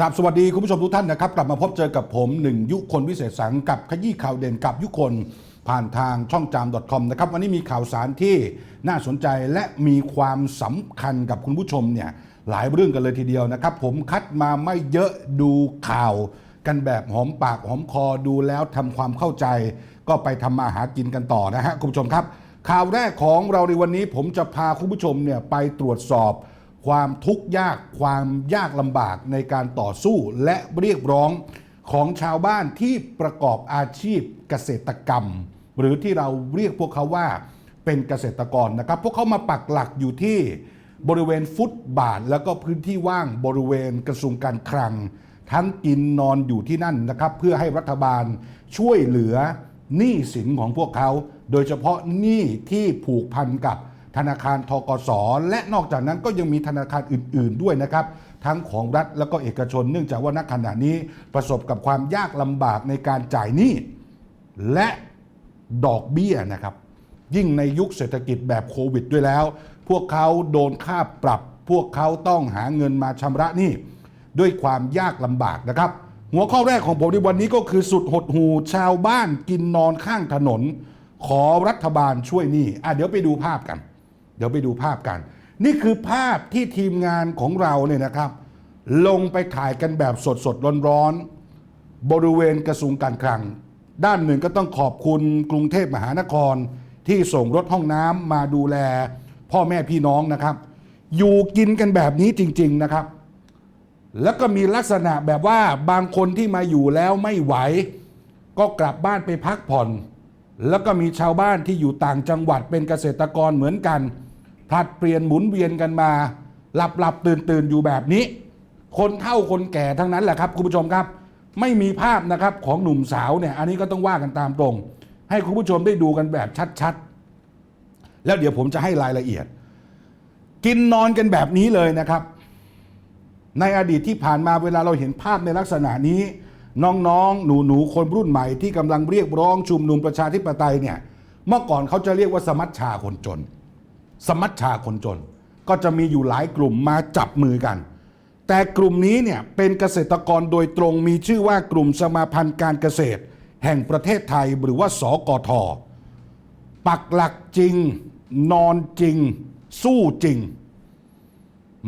ครับสวัสดีคุณผู้ชมทุกท่านนะครับ กลับมาพบเจอกับผมหนึ่งยุคนวิเศษสังกับขยี้ข่าวเด่นกับยุคน ผ่านทางช่องจาม .com นะครับวันนี้มีข่าวสารที่น่าสนใจและมีความสำคัญกับคุณผู้ชมเนี่ยหลายเรื่องกันเลยทีเดียวนะครับ ผมคัดมาไม่เยอะดูข่าว กันแบบหอมปากหอมคอดูแล้วทำความเข้าใจ ก็ไปทำมาหากินกันต่อนะฮะคุณผู้ชมครับ ข่าวแรกของเราในวันนี้ผมจะพาคุณผู้ชมเนี่ยไปตรวจสอบ ความทุกข์ยากความยากลำบากในการต่อสู้และเรียกร้องของชาวบ้านที่ประกอบอาชีพเกษตรกรรม หรือที่เราเรียกพวกเขาว่าเป็นเกษตรกรนะครับ พวกเขามาปักหลักอยู่ที่บริเวณฟุตบาท แล้วก็พื้นที่ว่างบริเวณกระทรวงการคลัง ทั้งกินนอนอยู่ที่นั่นนะครับ เพื่อให้รัฐบาลช่วยเหลือหนี้สินของพวกเขา โดยเฉพาะหนี้ที่ผูกพันกับ ธนาคารทกสและนอกจากนั้นก็ยังมีธนาคารอื่น ๆด้วยนะครับ ทั้งของรัฐแล้วก็เอกชน เนื่องจากว่าณขณะนี้ประสบกับความยากลำบากในการจ่ายหนี้และดอกเบี้ยนะครับ ยิ่งในยุคเศรษฐกิจแบบโควิดด้วยแล้ว พวกเขาโดนค่าปรับ พวกเขาต้องหาเงินมาชำระหนี้ด้วยความยากลำบากนะครับ หัวข้อแรกของผมในวันนี้ก็คือสุดหดหูชาวบ้านกินนอนข้างถนน ขอรัฐบาลช่วยหนี้อะเดี๋ยวไปดูภาพกัน เดี๋ยวไปดูภาพกัน นี่คือภาพที่ทีมงานของเราเนี่ยนะครับ ลงไปถ่ายกันแบบสดสดๆร้อนบริเวณกระทรวงการคลัง ด้านหนึ่งก็ต้องขอบคุณกรุงเทพมหานคร ที่ส่งรถห้องน้ำมาดูแล พ่อแม่พี่น้องนะครับ อยู่กินกันแบบนี้จริง ๆนะครับ แล้วก็มีลักษณะแบบว่าบางคนที่มาอยู่แล้วไม่ไหว ก็กลับบ้านไปพักผ่อน แล้วก็มีชาวบ้านที่อยู่ต่างจังหวัดเป็นเกษตรกรเหมือนกัน ผลัดเปลี่ยนหมุนเวียนกันมา หลับหลับตื่นตื่นอยู่แบบนี้ คนเฒ่าคนแก่ทั้งนั้นแหละครับคุณผู้ชมครับ ไม่มีภาพนะครับของหนุ่มสาวเนี่ย อันนี้ก็ต้องว่ากันตามตรง ให้คุณผู้ชมได้ดูกันแบบชัดๆ แล้วเดี๋ยวผมจะให้รายละเอียด กินนอนกันแบบนี้เลยนะครับ ในอดีตที่ผ่านมาเวลาเราเห็นภาพในลักษณะนี้ น้องๆ หนูๆ คนรุ่นใหม่ที่กำลังเรียกร้องชุมนุมประชาธิปไตยเนี่ยเมื่อก่อนเขาจะเรียกว่าสมัชชาคนจน สมัชชาคนจน ก็จะมีอยู่หลายกลุ่มมาจับมือกัน แต่กลุ่มนี้เนี่ยเป็นเกษตรกรโดยตรงมีชื่อว่ากลุ่มสมาพันธ์การเกษตร แห่งประเทศไทยหรือว่าสกทปักหลักจริง นอนจริง สู้จริง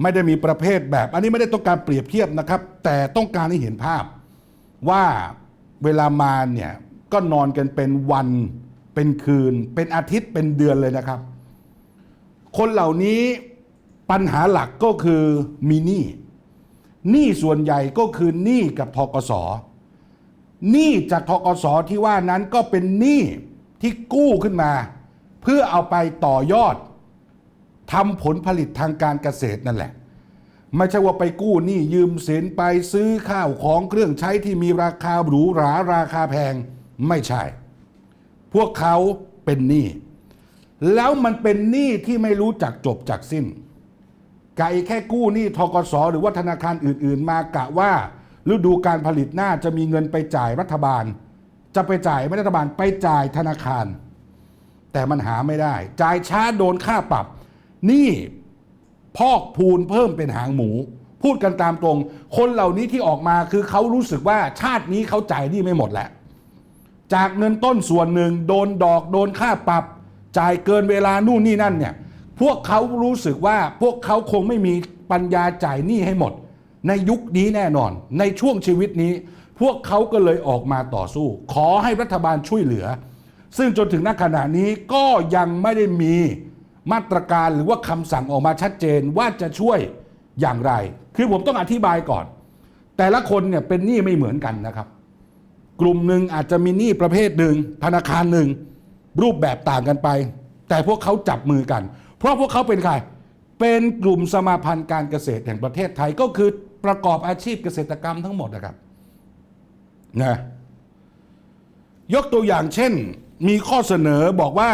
ไม่ได้มีประเภทแบบ อันนี้ไม่ได้ต้องการเปรียบเทียบนะครับ แต่ต้องการให้เห็นภาพว่าเวลามาเนี่ยก็นอนกันเป็นวันเป็นคืน เป็นอาทิตย์เป็นเดือนเลยนะครับ คนเหล่านี้ปัญหาหลักก็คือมีหนี้หนี้ส่วนใหญ่ก็คือหนี้กับทกสหนี้จากทกสที่ว่านั้นก็เป็นหนี้ที่กู้ขึ้นมา เพื่อเอาไปต่อยอดทำผลผลิตทางการเกษตรนั่นแหละ ไม่ใช่ว่าไปกู้หนี้ยืมสินไปซื้อข้าวของเครื่องใช้ที่มีราคาหรูหราราคาแพงไม่ใช่ พวกเขาเป็นหนี้ แล้วมันเป็นหนี้ที่ไม่รู้จักจบจากสิ้นไก่แค่กู้หนี้ทกสหรือว่าธนาคารอื่น ๆ มากะว่าฤดูการผลิตหน้าจะมีเงินไปจ่ายรัฐบาล จะไปจ่ายไม่รัฐบาลไปจ่ายธนาคาร แต่มันหาไม่ได้ จ่ายช้าโดนค่าปรับหนี่พอกพูนเพิ่มเป็นหางหมู พูดกันตามตรง คนเหล่านี้ที่ออกมาคือเขารู้สึกว่าชาตินี้เขาจ่ายหนี่ไม่หมดแหละ จากเงินต้นส่วนหนึ่งโดนดอกโดนค่าปรับ จ่ายเกินเวลานู่นนี่นั่นเนี่ยพวกเขารู้สึกว่าพวกเขาคงไม่มีปัญญาจ่ายหนี้ให้หมด ในยุคนี้แน่นอน ในช่วงชีวิตนี้ พวกเขาก็เลยออกมาต่อสู้ ขอให้รัฐบาลช่วยเหลือ ซึ่งจนถึงณขณะนี้ก็ยังไม่ได้มีมาตรการหรือว่าคำสั่งออกมาชัดเจนว่าจะช่วยอย่างไร คือผมต้องอธิบายก่อน แต่ละคนเนี่ยเป็นหนี้ไม่เหมือนกันนะครับ กลุ่มหนึ่งอาจจะมีหนี้ประเภทหนึ่งธนาคารหนึ่ง รูปแบบต่างกันไป แต่พวกเขาจับมือกัน เพราะพวกเขาเป็นใครเป็นกลุ่มสมาพันธ์การเกษตรแห่งประเทศไทยก็คือประกอบอาชีพเกษตรกรรมทั้งหมดนะครับนะยกตัวอย่างเช่น มีข้อเสนอบอกว่า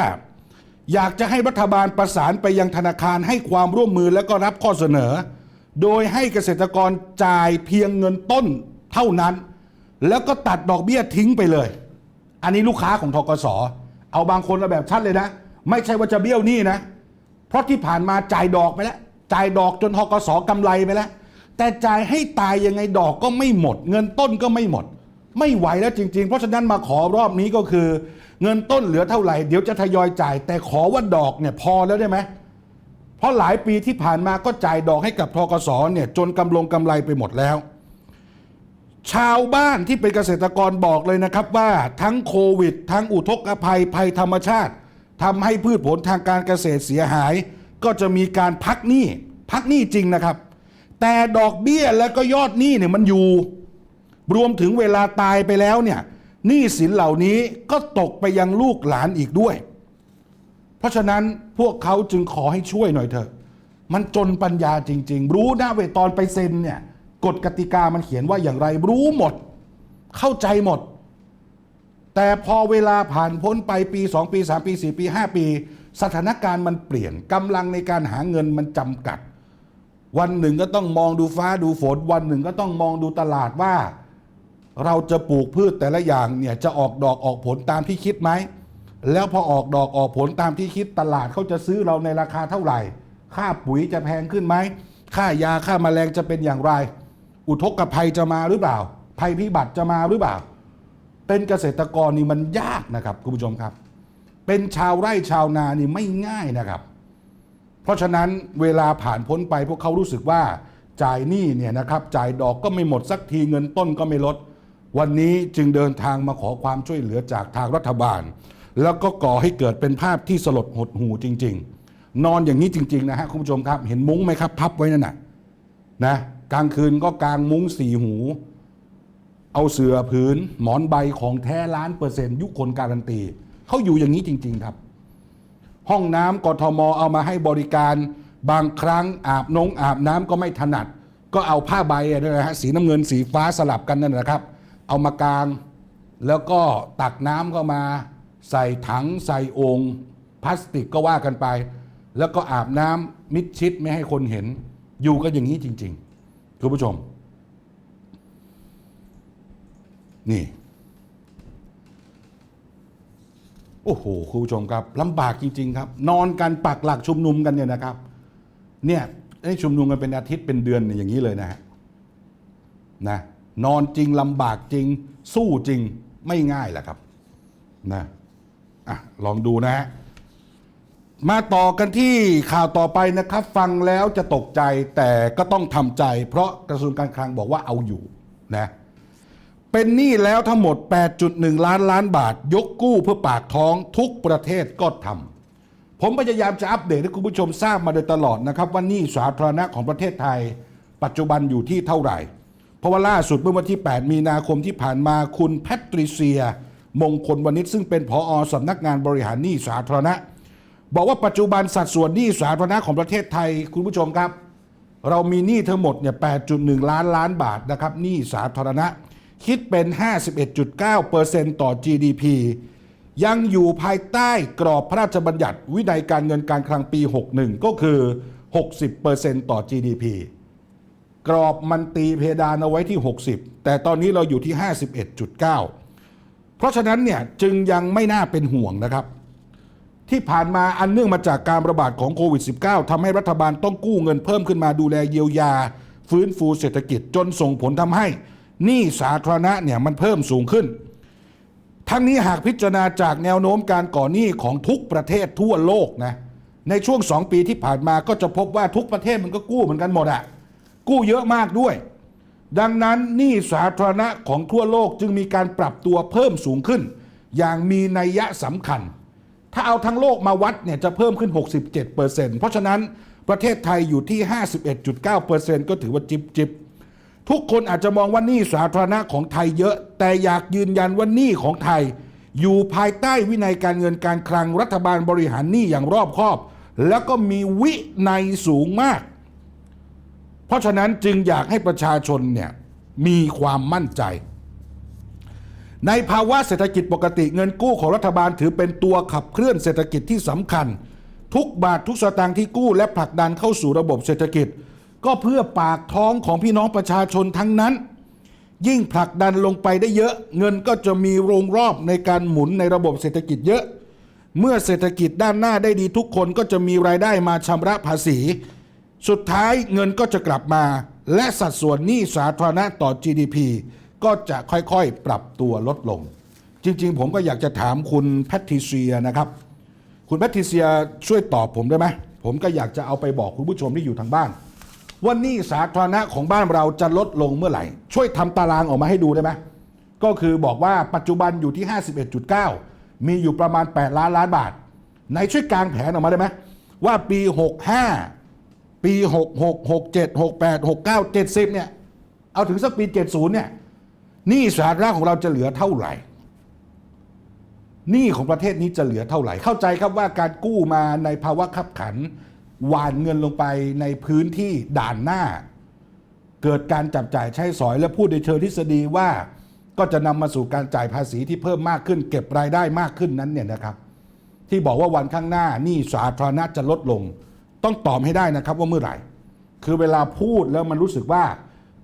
อยากจะให้รัฐบาลประสานไปยังธนาคารให้ความร่วมมือและก็รับข้อเสนอ โดยให้เกษตรกรจ่ายเพียงเงินต้นเท่านั้น แล้วก็ตัดดอกเบี้ยทิ้งไปเลย อันนี้ลูกค้าของทกส เอาบางคนเอาแบบชัดเลยนะ ไม่ใช่ว่าจะเบี้ยวหนี้นะ เพราะที่ผ่านมาจ่ายดอกไปแล้ว จ่ายดอกจนทกสกำไรไปแล้ว แต่จ่ายให้ตายยังไงดอกก็ไม่หมด เงินต้นก็ไม่หมด ไม่ไหวแล้วจริง ๆ เพราะฉะนั้นมาขอรอบนี้ก็คือ เงินต้นเหลือเท่าไหร่เดี๋ยวจะทยอยจ่าย แต่ขอว่าดอกเนี่ยพอแล้วได้ไหมเพราะหลายปีที่ผ่านมาก็จ่ายดอกให้กับทกสเนี่ยจนกำลงกำไรไปหมดแล้ว ชาวบ้านที่เป็นเกษตรกรบอกเลยนะครับว่าทั้งโควิด ทั้งอุทกภัยภัยธรรมชาติทำให้พืชผลทางการเกษตรเสียหาย ก็จะมีการพักหนี้พักหนี้จริงนะครับ แต่ดอกเบี้ยแล้วก็ยอดหนี้เนี่ยมันอยู่ รวมถึงเวลาตายไปแล้วเนี่ยหนี้สินเหล่านี้ก็ตกไปยังลูกหลานอีกด้วย เพราะฉะนั้นพวกเขาจึงขอให้ช่วยหน่อยเถอะ มันจนปัญญาจริง ๆ รู้นะเวตอนไปเซ็นเนี่ย กฎกติกามันเขียนว่าอย่างไรรู้หมด เข้าใจหมด แต่พอเวลาผ่านพ้นไปปี 2 ปี 3 ปี 4 ปี 5 ปี สถานการณ์มันเปลี่ยนกำลังในการหาเงินมันจำกัด วันหนึ่งก็ต้องมองดูฟ้าดูฝน วันหนึ่งก็ต้องมองดูตลาดว่า เราจะปลูกพืชแต่ละอย่างเนี่ยจะออกดอกออกผลตามที่คิดไหมแล้วพอออกดอกออกผลตามที่คิดตลาดเขาจะซื้อเราในราคาเท่าไหร่ ค่าปุ๋ยจะแพงขึ้นไหม ค่ายาค่าแมลงจะเป็นอย่างไร อุทกภัยจะมาหรือเปล่า ภัยพิบัติจะมาหรือเปล่า เป็นเกษตรกรนี่มันยากนะครับคุณผู้ชมครับ เป็นชาวไร่ชาวนานี่ไม่ง่ายนะครับ เพราะฉะนั้นเวลาผ่านพ้นไปพวกเขารู้สึกว่าจ่ายหนี้เนี่ยนะครับจ่ายดอกก็ไม่หมดสักทีเงินต้นก็ไม่ลด วันนี้จึงเดินทางมาขอความช่วยเหลือจากทางรัฐบาล แล้วก็ก่อให้เกิดเป็นภาพที่สลดหดหูจริง ๆ นอนอย่างนี้จริง ๆ นะฮะคุณผู้ชมครับ เห็นมุ้งไหมครับ พับไว้นั่นน่ะนะ กลางคืนก็กางมุ้งสี่หู เอาเสือผืนหมอนใบของแท้ล้านเปอร์เซ็นต์ยุคคนการันตีเขาอยู่อย่างนี้จริง ๆครับ ห้องน้ำกทมเอามาให้บริการบางครั้งอาบนงอาบน้ำก็ไม่ถนัด ก็เอาผ้าใบนะฮะสีน้ำเงินสีฟ้าสลับกันนั่นนะครับ เอามากางแล้วก็ตักน้ำเข้ามาใส่ถังใส่โองค์พลาสติกก็ว่ากันไป แล้วก็อาบน้ำมิดชิดไม่ให้คนเห็น อยู่กันอย่างนี้จริง ๆ คุณผู้ชม นี่ โอ้โหคุณผู้ชมครับลำบากจริง ๆ ครับ นอนกันปักหลักชุมนุมกันเนี่ยนะครับ เนี่ยได้ชุมนุมกันเป็นอาทิตย์เป็นเดือนอย่างนี้เลยนะฮะนะนอนจริงลำบากจริง สู้จริงไม่ง่ายแหละครับนะอะลองดูนะฮะ มาต่อกันที่ข่าวต่อไปนะครับ ฟังแล้วจะตกใจแต่ก็ต้องทำใจ เพราะกระทรวงการคลังบอกว่าเอาอยู่นะเป็นหนี้แล้วทั้งหมด 8.1 ล้านล้านบาท ยกกู้เพื่อปากท้องทุกประเทศก็ทำผมพยายามจะอัปเดตให้คุณผู้ชมทราบมาโดยตลอดนะครับ ว่าหนี้สาธารณะของประเทศไทย ปัจจุบันอยู่ที่เท่าไหร่ เพราะว่าล่าสุดเมื่อวันที่ 8 มีนาคมที่ผ่านมาคุณแพทริเซีย มงคลวณิชซึ่งเป็นผออสำนักงานบริหารหนี้สาธารณะ บอกว่าปัจจุบันสัดส่วนหนี้สาธารณะของประเทศไทยคุณผู้ชมครับ เรามีหนี้ทั้งหมดเนี่ย 8.1 ล้านล้านบาทนะครับหนี้สาธารณะ คิดเป็น 51.9%ต่อ GDP ยังอยู่ภายใต้กรอบพระราชบัญญัติวินัยการเงินการคลังปี 61 ก็คือ 60%ต่อ GDP กรอบมันตีเพดานเอาไว้ที่ 60 แต่ตอนนี้เราอยู่ที่ 51.9 เพราะฉะนั้นเนี่ยจึงยังไม่น่าเป็นห่วงนะครับ ที่ผ่านมาอันเนื่องมาจากการระบาดของโควิด -19 ทำให้รัฐบาลต้องกู้เงินเพิ่มขึ้นมาดูแลเยียวยา ฟื้นฟูเศรษฐกิจจนส่งผลทำให้หนี้สาธารณะเนี่ยมันเพิ่มสูงขึ้น ทั้งนี้หากพิจารณาจากแนวโน้มการก่อหนี้ของทุกประเทศทั่วโลกนะในช่วงสองปีที่ผ่านมาก็จะพบว่าทุกประเทศมันก็กู้เหมือนกันหมดอะกู้เยอะมากด้วย ดังนั้นหนี้สาธารณะของทั่วโลกจึงมีการปรับตัวเพิ่มสูงขึ้น อย่างมีนัยยะสำคัญ ถ้าเอาทั้งโลกมาวัดเนี่ยจะเพิ่มขึ้น 67%เพราะฉะนั้นประเทศไทยอยู่ที่ 51.9%ก็ถือว่าจิบจิบทุกคนอาจจะมองว่านี้สาธารณะของไทยเยอะ แต่อยากยืนยันว่านี้ของไทย อยู่ภายใต้วินัยการเงินการคลังรัฐบาลบริหารหนี้อย่างรอบคอบ แล้วก็มีวินัยสูงมาก เพราะฉะนั้นจึงอยากให้ประชาชนเนี่ยมีความมั่นใจ ในภาวะเศรษฐกิจปกติเงินกู้ของรัฐบาลถือเป็นตัวขับเคลื่อนเศรษฐกิจที่สำคัญ ทุกบาททุกสตางค์ที่กู้และผลักดันเข้าสู่ระบบเศรษฐกิจ ก็เพื่อปากท้องของพี่น้องประชาชนทั้งนั้น ยิ่งผลักดันลงไปได้เยอะ เงินก็จะมีโรงรอบในการหมุนในระบบเศรษฐกิจเยอะ เมื่อเศรษฐกิจด้านหน้าได้ดีทุกคนก็จะมีรายได้มาชำระภาษี สุดท้ายเงินก็จะกลับมา และสัดส่วนหนี้สาธารณะต่อ GDP ก็จะค่อยๆปรับตัวลดลง จริง ๆ ผมก็อยากจะถามคุณแพทริเซียนะครับ คุณแพทริเซียช่วยตอบผมได้ไหมผมก็อยากจะเอาไปบอกคุณผู้ชมที่อยู่ทางบ้านว่านี้สาธารณะของบ้านเราจะลดลงเมื่อไหร่ ช่วยทำตารางออกมาให้ดูได้ไหมก็คือบอกว่าปัจจุบันอยู่ที่ 51.9 มีอยู่ประมาณ 8 ล้านล้านบาทไหนช่วยกางแผนออกมาได้ไหมว่าปี 65 ปี 66 67 68 69 70 เนี่ย เอาถึงสักปี 70 เนี่ย หนี้สาธารณะของเราจะเหลือเท่าไหร่หนี้ของประเทศนี้จะเหลือเท่าไหร่ เข้าใจครับว่าการกู้มาในภาวะขับขัน หวานเงินลงไปในพื้นที่ด่านหน้า เกิดการจับจ่ายใช้สอยและพูดในเชิงทฤษฎีว่าก็จะนำมาสู่การจ่ายภาษีที่เพิ่มมากขึ้น เก็บรายได้มากขึ้นนั้นเนี่ยนะครับ ที่บอกว่าวันข้างหน้าหนี้สาธารณะจะลดลง ต้องตอบให้ได้นะครับว่าเมื่อไหร่ คือเวลาพูดแล้วมันรู้สึกว่า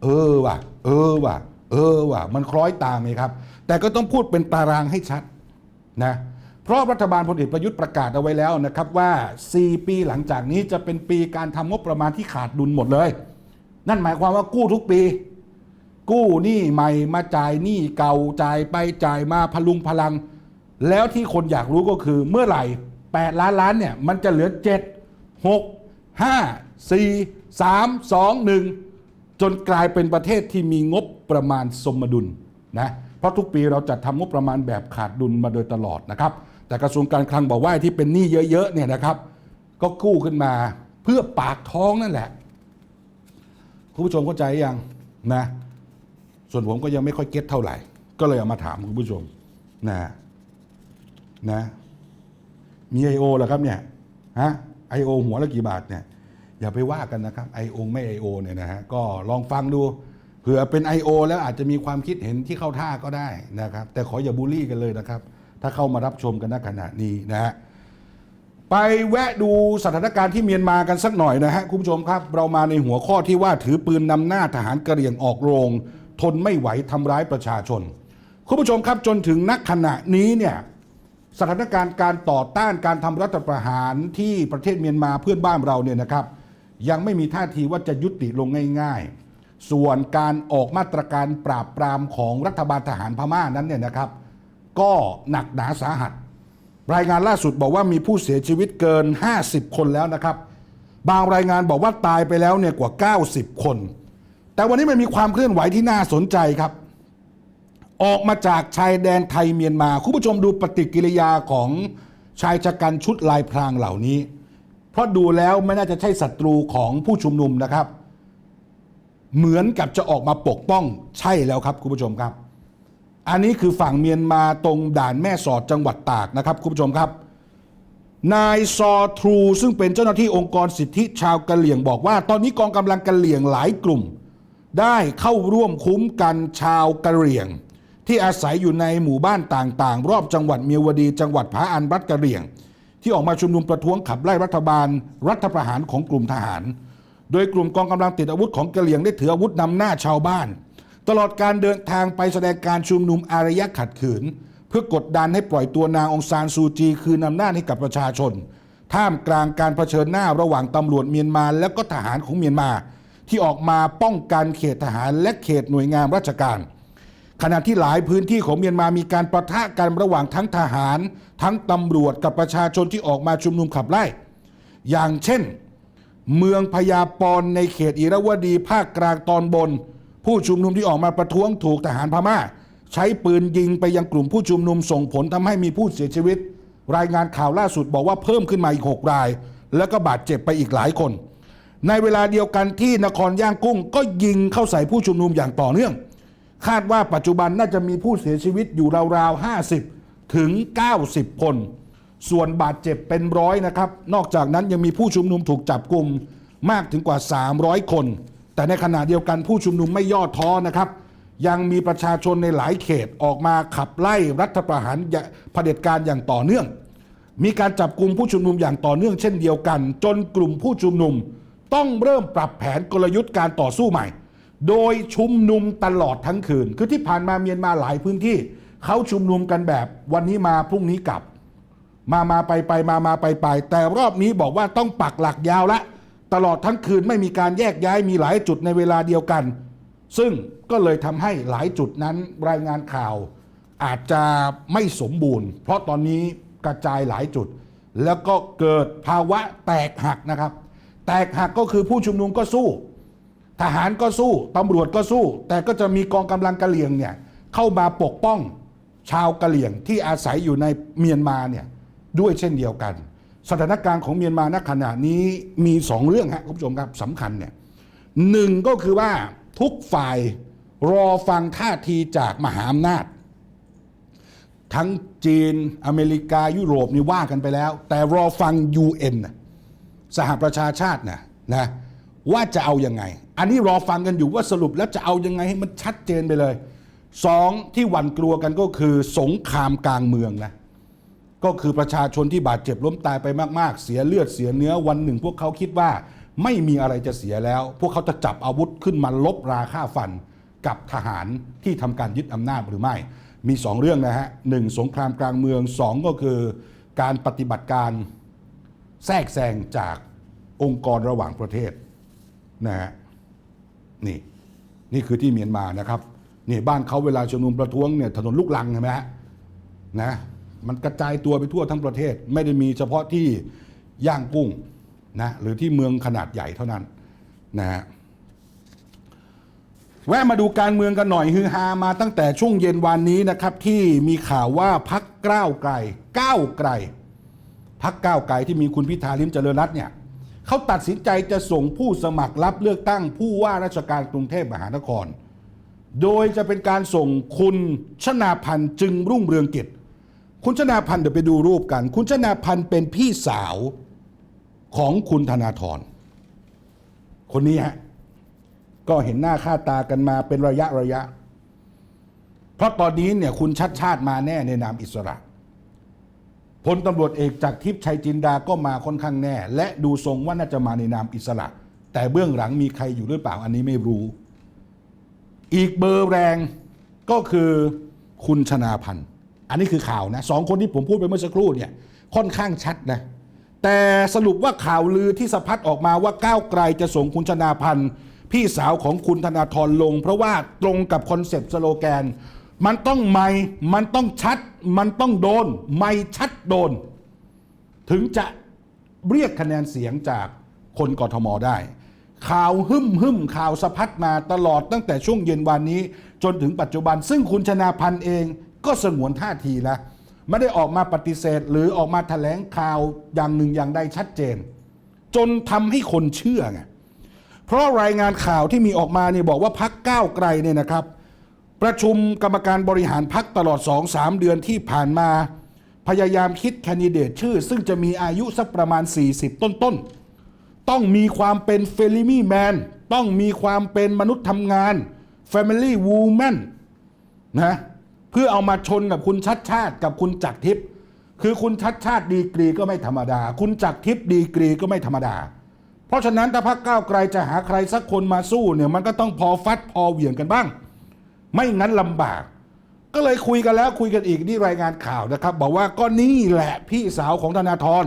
เออว่ะ เออว่ะ เออว่ะมันคล้อยตามไหมครับ แต่ก็ต้องพูดเป็นตารางให้ชัดนะเพราะรัฐบาลพลเอกประยุทธ์ประกาศเอาไว้แล้วนะครับว่า 4 ปีหลังจากนี้จะเป็นปีการทำงบประมาณที่ขาดดุลหมดเลย นั่นหมายความว่ากู้ทุกปี กู้หนี้ใหม่มาจ่ายหนี้เก่าจ่ายไปจ่ายมาพลุงพลัง แล้วที่คนอยากรู้ก็คือเมื่อไหร่ 8 ล้านล้านเนี่ยมันจะเหลือ 7 6 5 4 3 2 1 จนกลายเป็นประเทศที่มีงบประมาณสมดุลนะเพราะทุกปีเราจัดทำงบประมาณแบบขาดดุลมาโดยตลอดนะครับแต่กระทรวงการคลังบอกว่าที่เป็นหนี้เยอะๆเนี่ยนะครับ ก็กู้ขึ้นมาเพื่อปากท้องนั่นแหละคุณผู้ชมเข้าใจยังนะส่วนผมก็ยังไม่ค่อยเก็ตเท่าไหร่ ก็เลยเอามาถามคุณผู้ชมนะนะมีไอโอเหรอครับเนี่ยฮะไอโอหัวละกี่บาทเนี่ย อย่าไปว่ากันนะครับไอโอไม่ไอโอเนี่ยนะฮะก็ลองฟังดูเผื่อเป็น I.O. แล้วอาจจะมีความคิดเห็นที่เข้าท่าก็ได้นะครับ แต่ขออย่าบูลลี่กันเลยนะครับ ถ้าเข้ามารับชมกันณขณะนี้นะฮะไปแวะดูสถานการณ์ที่เมียนมากันสักหน่อยนะฮะคุณผู้ชมครับ เรามาในหัวข้อที่ว่าถือปืนนำหน้าทหารกระเหรี่ยงออกโรง ทนไม่ไหวทำร้ายประชาชน คุณผู้ชมครับจนถึงนักขณะนี้เนี่ยสถานการณ์การต่อต้านการทำรัฐประหารที่ประเทศเมียนมาเพื่อนบ้านเราเนี่ยนะครับ ยังไม่มีท่าทีว่าจะยุติลงง่ายๆ ส่วนการออกมาตรการปราบปรามของรัฐบาลทหารพม่านั้นเนี่ยนะครับ ก็หนักหนาสาหัส รายงานล่าสุดบอกว่ามีผู้เสียชีวิตเกิน 50 คนแล้วนะครับ บางรายงานบอกว่าตายไปแล้วเนี่ยกว่า 90 คน แต่วันนี้มันมีความเคลื่อนไหวที่น่าสนใจครับ ออกมาจากชายแดนไทยเมียนมา คุณผู้ชมดูปฏิกิริยาของชายชะกันชุดลายพรางเหล่านี้ เพราะดูแล้วไม่น่าจะใช่ศัตรูของผู้ชุมนุมนะครับ เหมือนกับจะออกมาปกป้องใช่แล้วครับคุณผู้ชมครับ อันนี้คือฝั่งเมียนมาตรงด่านแม่สอดจังหวัดตากนะครับคุณผู้ชมครับ นายซอทรูซึ่งเป็นเจ้าหน้าที่องค์กรสิทธิชาวกะเหลี่ยงบอกว่า ตอนนี้กองกำลังกะเหลี่ยงหลายกลุ่ม ได้เข้าร่วมคุ้มกันชาวกะเหลี่ยง ที่อาศัยอยู่ในหมู่บ้านต่างๆ รอบจังหวัดเมียวดี จังหวัดผาอันรัฐกะเหลี่ยง ที่ออกมาชุมนุมประท้วงขับไล่รัฐบาล รัฐประหารของกลุ่มทหาร โดยกลุ่มกองกำลังติดอาวุธของกะเหลี่ยงได้ถืออาวุธนำหน้าชาวบ้าน ตลอดการเดินทางไปแสดงการชุมนุมอารยะขัดขืน เพื่อกดดันให้ปล่อยตัวนางองซานซูจี คืนอำนาจให้กับประชาชน ท่ามกลางการเผชิญหน้าระหว่างตำรวจเมียนมาและก็ทหารของเมียนมา ที่ออกมาป้องกันเขตทหารและเขตหน่วยงานราชการ ขณะที่หลายพื้นที่ของเมียนมามีการประทะกันระหว่างทั้งทหาร ทั้งตำรวจกับประชาชนที่ออกมาชุมนุมขับไล่ อย่างเช่น เมืองพญาปอนในเขตอิรวดีภาคกลางตอนบน ผู้ชุมนุมที่ออกมาประท้วงถูกทหารพม่า ใช้ปืนยิงไปยังกลุ่มผู้ชุมนุมส่งผลทำให้มีผู้เสียชีวิต รายงานข่าวล่าสุดบอกว่าเพิ่มขึ้นมาอีก 6 ราย แล้วก็บาดเจ็บไปอีกหลายคน ในเวลาเดียวกันที่นครย่างกุ้งก็ยิงเข้าใส่ผู้ชุมนุมอย่างต่อเนื่อง คาดว่าปัจจุบันน่าจะมีผู้เสียชีวิตอยู่ราวๆ 50 ถึง 90 คน ส่วนบาดเจ็บเป็นร้อยนะครับ นอกจากนั้นยังมีผู้ชุมนุมถูกจับกลุ่มมากถึงกว่า 300 คน แต่ในขณะเดียวกันผู้ชุมนุมไม่ย่อท้อนะครับ ยังมีประชาชนในหลายเขตออกมาขับไล่รัฐประหารเผด็จการอย่างต่อเนื่อง มีการจับกลุ่มผู้ชุมนุมอย่างต่อเนื่องเช่นเดียวกัน จนกลุ่มผู้ชุมนุมต้องเริ่มปรับแผนกลยุทธ์การต่อสู้ใหม่ โดยชุมนุมตลอดทั้งคืน คือที่ผ่านมาเมียนมาหลายพื้นที่ เขาชุมนุมกันแบบวันนี้มาพรุ่งนี้กลับ มามาไปไปมามาไปไปแต่รอบนี้บอกว่าต้องปักหลักยาวละ ตลอดทั้งคืนไม่มีการแยกย้ายมีหลายจุดในเวลาเดียวกัน ซึ่งก็เลยทำให้หลายจุดนั้นรายงานข่าว อาจจะไม่สมบูรณ์ เพราะตอนนี้กระจายหลายจุด แล้วก็เกิดภาวะแตกหักนะครับ แตกหักก็คือผู้ชุมนุมก็สู้ ทหารก็สู้ตำรวจก็สู้ แต่ก็จะมีกองกำลังกะเหรี่ยงเนี่ยเข้ามาปกป้องชาวกะเหรี่ยงที่อาศัยอยู่ในเมียนมาเนี่ยด้วยเช่นเดียวกัน สถานการณ์ของเมียนมาณขณะนี้มีสองเรื่องฮะคุณผู้ชมครับสำคัญเนี่ยหนึ่งก็คือว่าทุกฝ่ายรอฟังท่าทีจากมหาอำนาจ ทั้งจีนอเมริกายุโรปนี่ว่ากันไปแล้ว แต่รอฟัง UN สหประชาชาตินะนะว่าจะเอายังไง อันนี้รอฟังกันอยู่ว่าสรุปแล้วจะเอายังไงให้มันชัดเจนไปเลยสองที่หวั่นกลัวกันก็คือสงครามกลางเมืองนะก็คือประชาชนที่บาดเจ็บล้มตายไปมากๆ เสียเลือดเสียเนื้อวันหนึ่ง พวกเขาคิดว่าไม่มีอะไรจะเสียแล้ว พวกเขาจะจับอาวุธขึ้นมาลบราค่าฟันกับทหารที่ทำการยึดอำนาจหรือไม่ มีสองเรื่องนะฮะหนึ่งสงครามกลางเมืองสองก็คือการปฏิบัติการแทรกแซงจากองค์กรระหว่างประเทศนะฮะ นี่นี่คือที่เมียนมานะครับนี่บ้านเขาเวลาชุมนุมประท้วงเนี่ยถนนลูกลังใช่ไหมฮะนะมันกระจายตัวไปทั่วทั้งประเทศ ไม่ได้มีเฉพาะที่ย่างกุ้งนะหรือที่เมืองขนาดใหญ่เท่านั้นนะฮะแวะมาดูการเมืองกันหน่อยฮือฮามาตั้งแต่ช่วงเย็นวานนี้นะครับ ที่มีข่าวว่าพักก้าวไกลก้าวไกลพักก้าวไกลที่มีคุณพิธาลิมเจริญรัตน์เนี่ย เขาตัดสินใจจะส่งผู้สมัครรับเลือกตั้งผู้ว่าราชการกรุงเทพมหานคร โดยจะเป็นการส่งคุณชนาพันธ์จึงรุ่งเรืองกิจ คุณชนาพันธ์เดี๋ยวไปดูรูปกัน คุณชนาพันธ์เป็นพี่สาวของคุณธนาธรคนนี้ฮะก็เห็นหน้าค่าตากันมาเป็นระยะระยะ เพราะตอนนี้เนี่ยคุณชัดชาติมาแน่ในนามอิสระ พลตำรวจเอกจากทิพย์ชัยจินดาก็มาค่อนข้างแน่ และดูทรงว่าน่าจะมาในนามอิสระ แต่เบื้องหลังมีใครอยู่หรือเปล่าอันนี้ไม่รู้ อีกเบอร์แรงก็คือคุณชนาพันธ์อันนี้คือข่าวนะสองคนที่ผมพูดไปเมื่อสักครู่เนี่ยค่อนข้างชัดนะแต่สรุปว่าข่าวลือที่สะพัดออกมาว่าก้าวไกลจะส่งคุณชนาพันธ์พี่สาวของคุณธนาธรลง เพราะว่าตรงกับคอนเซปต์สโลแกน มันต้องไม่ มันต้องชัด มันต้องโดนไม่ชัดโดน ถึงจะเรียกคะแนนเสียงจากคนกทมได้ ข่าวหึ่มหึ่มข่าวสะพัดมาตลอดตั้งแต่ช่วงเย็นวันนี้ จนถึงปัจจุบัน ซึ่งคุณชนาพันธ์เองก็สงวนท่าทีนะไม่ได้ออกมาปฏิเสธ หรือออกมาแถลงข่าวอย่างหนึ่งอย่างใดชัดเจน จนทำให้คนเชื่อไงเพราะรายงานข่าวที่มีออกมาเนี่ยบอกว่าพักก้าวไกลเนี่ยนะครับ ประชุมกรรมการบริหารพักตลอด 2-3 เดือนที่ผ่านมา พยายามคิดแคนดิเดตชื่อ ซึ่งจะมีอายุสักประมาณ 40 ต้นๆต้องมีความเป็นเฟลิมี่แมนต้องมีความเป็นมนุษย์ทำงาน Family Woman นะเพื่อเอามาชนกับคุณชัดชาติกับคุณจักรทิพย์คือคุณชัดชาติดีกรีก็ไม่ธรรมดา คุณจักรทิพย์ดีกรีก็ไม่ธรรมดา เพราะฉะนั้นถ้าพรรคก้าวไกลจะหาใครสักคนมาสู้เนี่ยมันก็ต้องพอฟัดพอเหวี่ยงกันบ้าง ไม่งั้นลำบาก ก็เลยคุยกันแล้วคุยกันอีกนี่รายงานข่าวนะครับ บอกว่าก็นี่แหละพี่สาวของธนาธร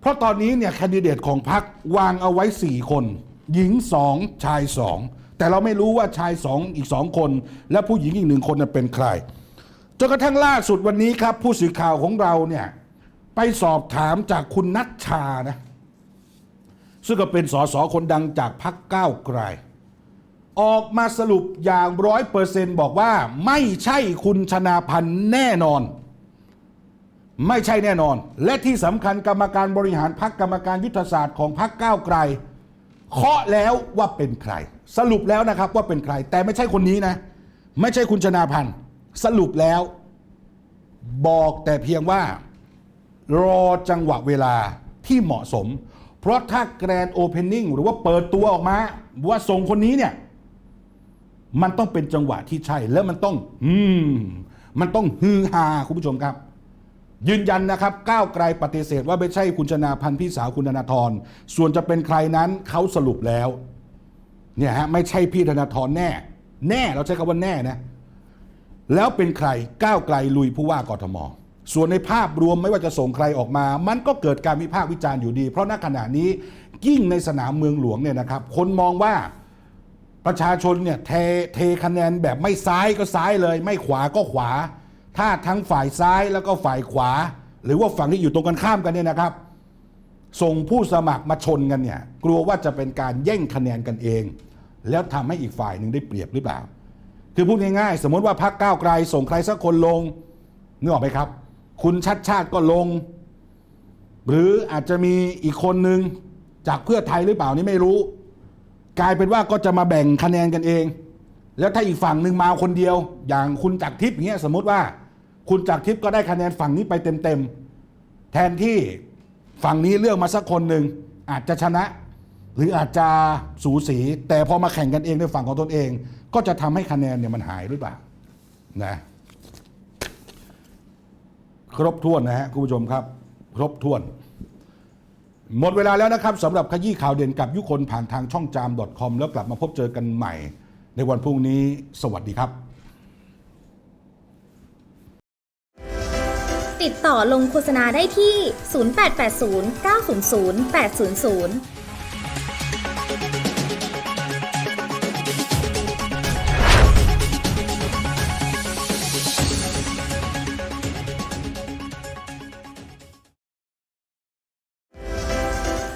เพราะตอนนี้เนี่ยแคนดิเดตของพรรควางเอาไว้ 4 คน หญิงสองชายสองแต่เราไม่รู้ว่าชายสองอีกสองคน และผู้หญิงอีกหนึ่งคนนั้นเป็นใครจนกระทั่งล่าสุดวันนี้ครับ ผู้สื่อข่าวของเราเนี่ยไปสอบถามจากคุณนัชชานะซึ่งก็เป็นสสคนดังจากพรรคก้าวไกล ออกมาสรุปอย่างร้อยเปอร์เซนต์บอกว่าไม่ใช่คุณชนาพันธ์แน่นอน ไม่ใช่แน่นอน และที่สำคัญกรรมการบริหารพักกรรมการยุทธศาสตร์ของพักก้าวไกลเคาะแล้วว่าเป็นใคร สรุปแล้วนะครับว่าเป็นใคร แต่ไม่ใช่คนนี้นะ ไม่ใช่คุณชนาพันธ์สรุปแล้ว บอกแต่เพียงว่า รอจังหวะเวลาที่เหมาะสม เพราะถ้าแกรนโอเพนนิ่งหรือว่าเปิดตัวออกมา ว่าส่งคนนี้เนี่ย มันต้องเป็นจังหวะที่ใช่แล้วมันต้อง อืม มันต้องฮือฮาคุณผู้ชมครับ ยืนยันนะครับ ก้าวไกลปฏิเสธว่าไม่ใช่คุณชนาพันธ์พี่สาวคุณธนาธรส่วนจะเป็นใครนั้นเขาสรุปแล้ว เนี่ยฮะไม่ใช่พี่ธนาธรแน่ แน่เราใช้คำว่าแน่นะ แล้วเป็นใครก้าวไกลลุยผู้ว่ากทมส่วนในภาพรวมไม่ว่าจะส่งใครออกมา มันก็เกิดการวิพากษ์วิจารณ์อยู่ดี เพราะณขณะนี้ยิ่งในสนามเมืองหลวงเนี่ยนะครับ คนมองว่า ประชาชนเนี่ยเทเทคะแนนแบบไม่ซ้ายก็ซ้ายเลย ไม่ขวาก็ขวา ถ้าทั้งฝ่ายซ้ายแล้วก็ฝ่ายขวา หรือว่าฝั่งที่อยู่ตรงกันข้ามกันเนี่ยนะครับ ส่งผู้สมัครมาชนกันเนี่ย กลัวว่าจะเป็นการแย่งคะแนนกันเอง แล้วทำให้อีกฝ่ายหนึ่งได้เปรียบหรือเปล่า คือพูดง่ายๆ สมมติว่าพรรคก้าวไกล ส่งใครสักคนลงนึกออกไหมครับ คุณชัดชาติก็ลง หรืออาจจะมีอีกคนหนึ่งจากเพื่อไทยหรือเปล่านี่ไม่รู้ กลายเป็นว่าก็จะมาแบ่งคะแนนกันเอง แล้วถ้าอีกฝั่งหนึ่งมาคนเดียว อย่างคุณจักรทิพย์อย่างเงี้ยสมมติว่า คุณจักรทิพย์ก็ได้คะแนนฝั่งนี้ไปเต็มๆแทนที่ฝั่งนี้เลือกมาสักคนหนึ่งอาจจะชนะ หรืออาจจะสูสี แต่พอมาแข่งกันเองในฝั่งของตนเอง ก็จะทำให้คะแนนเนี่ยมันหายหรือเปล่านะครบถ้วนนะฮะคุณผู้ชมครับ ครบถ้วน หมดเวลาแล้วนะครับสำหรับขยี้ข่าวเด่นกับยุคนผ่านทางช่องจาม .com แล้วกลับมาพบเจอกันใหม่ ในวันพรุ่งนี้ สวัสดีครับ ติดต่อลงโฆษณาได้ที่ 0880 900 800